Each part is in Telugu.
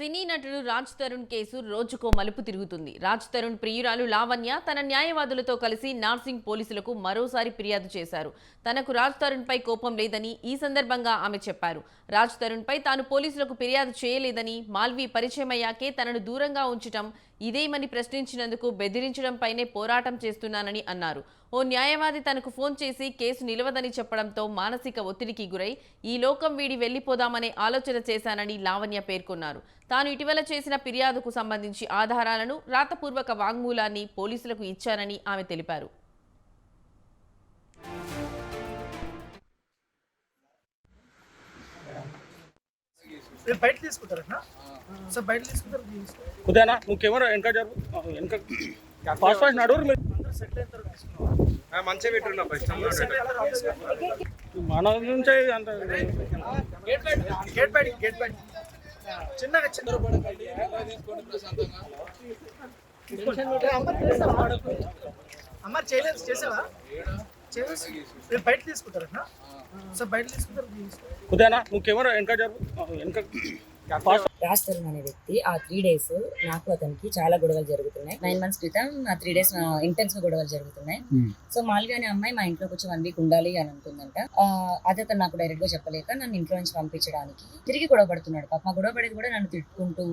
సినీ నటుడు రాజ్ తరుణ్ కేసు రోజుకో మలుపు తిరుగుతుంది. రాజ్ తరుణ్ ప్రియురాలు లావణ్య తన న్యాయవాదులతో కలిసి నార్సింగ్ పోలీసులకు మరోసారి ఫిర్యాదు చేశారు. తనకు రాజ్ తరుణ్ పై కోపం లేదని ఈ సందర్భంగా ఆమె చెప్పారు. రాజ్ తరుణ్ పై తాను పోలీసులకు ఫిర్యాదు చేయలేదని మాల్వి పరిచయమయ్యాకే తనను దూరంగా ఉంచటం ఇదేమని ప్రశ్నించినందుకు బెదిరించడంపైనే పోరాటం చేస్తున్నానని అన్నారు. ఓ న్యాయవాది తనకు ఫోన్ చేసి కేసు నిలవదని చెప్పడంతో మానసిక ఒత్తిడికి గురై ఈ లోకం వీడి వెళ్ళిపోదామనే ఆలోచన చేశానని లావణ్య పేర్కొన్నారు. తాను ఇటీవల చేసిన ఫిర్యాదుకు సంబంధించి ఆధారాలను రాతపూర్వక వాంగ్మూలాన్ని పోలీసులకు ఇచ్చానని ఆమె తెలిపారు. మీరు బయట తీసుకుంటారా సార్ బయట తీసుకుంటారు తీసుకో. కుదేనా నువ్వు కెమెరా వెనక జరుపు వెనక. ఫాస్ట్ ఫాస్ట్ నడువురు మీరు. సెట్ అయిన తర్వాత తీసుకున్నాం మంచిగా పెట్టున్నా ఫస్ట్. మన నుంచే అంత గేట్ బయట గేట్ బయట గేట్ బయట చిన్నగా చిన్న అమ్మ చేయలేదు చేసావా? బయట తీసుకుంటారా సార్ బయట తీసుకుంటారు తీసుకో. కుదేనా నువ్వు కెమెరా వెనక జరుపు వెనక. ఫాస్ట్ రాజ్ తరుణ్ అనే వ్యక్తి ఆ త్రీ డేస్ నాకు అతనికి చాలా గొడవలు జరుగుతున్నాయి. నైన్ మంత్స్ క్రితం ఆ త్రీ డేస్ ఇంటెన్స్గా గొడవలు జరుగుతున్నాయి. సో మాల్వి అనే అమ్మాయి మా ఇంట్లోకి వచ్చి వన్ వీక్ ఉండాలి అని అనుకుందంట అదే అతను నాకు డైరెక్ట్గా చెప్పలేక నన్ను ఇంట్లో నుంచి పంపించడానికి తిరిగి గొడవ పడుతున్నాడు. పాప మా గొడవ పడేది కూడా నన్ను తిట్టుకుంటూ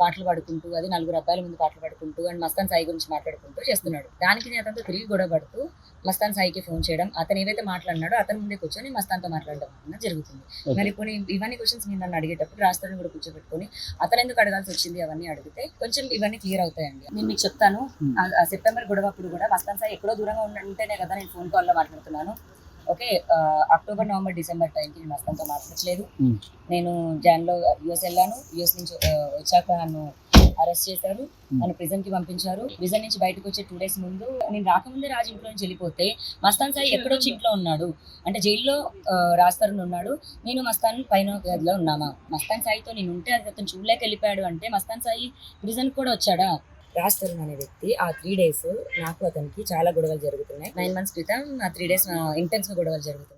పాటలు పాడుకుంటూ అది నలుగురు అబ్బాయిల ముందు పాటలు పాడుకుంటూ అండ్ మస్తాన్ సాయి గురించి మాట్లాడుకుంటూ చేస్తున్నాడు. దానికి నేను అతనితో తిరిగి గొడవ పడుతూ మస్తాన్ సాయికి ఫోన్ చేయడం అతను ఏవైతే మాట్లాడినాడో అతని ముందే కూర్చొని మస్తాన్తో మాట్లాడడం జరుగుతుంది. మరి కొన్ని ఇవన్నీ క్వశ్చన్స్ మీరు నన్ను అడిగేటప్పుడు రాష్ట్రాన్ని కూడా కూర్చోబెట్టుకొని అతను ఎందుకు అడగాల్సి వచ్చింది అవన్నీ అడిగితే కొంచెం ఇవన్నీ క్లియర్ అవుతాయండి. నేను మీకు చెప్తాను. సెప్టెంబర్ గొడవ అప్పుడు కూడా మస్తాన్ సాయి ఎక్కడో దూరంగా ఉంటేనే కదా నేను ఫోన్ కాల్లో మాట్లాడుతున్నాను. ఓకే అక్టోబర్ నవంబర్ డిసెంబర్ టైంకి నేను మస్తాన్తో మాట్లాడట్లేదు. నేను జాన్లో యూఎస్ వెళ్ళాను. యూఎస్ నుంచి వచ్చాక నన్ను అరెస్ట్ చేశారు. నన్ను ప్రిజన్కి పంపించారు. ప్రిజన్ నుంచి బయటకు వచ్చే టూ డేస్ ముందు నేను రాకముందే రాజు ఇంట్లో నుంచి వెళ్ళిపోతే మస్తాన్ సాయి ఎక్కడొచ్చి ఇంట్లో ఉన్నాడు. అంటే జైల్లో ఆ, రాజ్ తరుణ్ ఉన్నాడు. నేను మస్తాన్ పైన గదిలో ఉన్నామా? మస్తాన్ సాయితో నేను ఉంటే అది అతను చూడలేక వెళ్ళిపోయాడు అంటే మస్తాన్ సాయి ప్రిజన్ కూడా వచ్చాడా? రాజ్ తరుణ్ అనే వ్యక్తి ఆ త్రీ డేస్ నాకు అతనికి చాలా గొడవలు జరుగుతున్నాయి. నైన్ మంత్స్ క్రితం ఆ త్రీ డేస్ ఇంటెన్స్గా గొడవలు జరుగుతున్నాయి.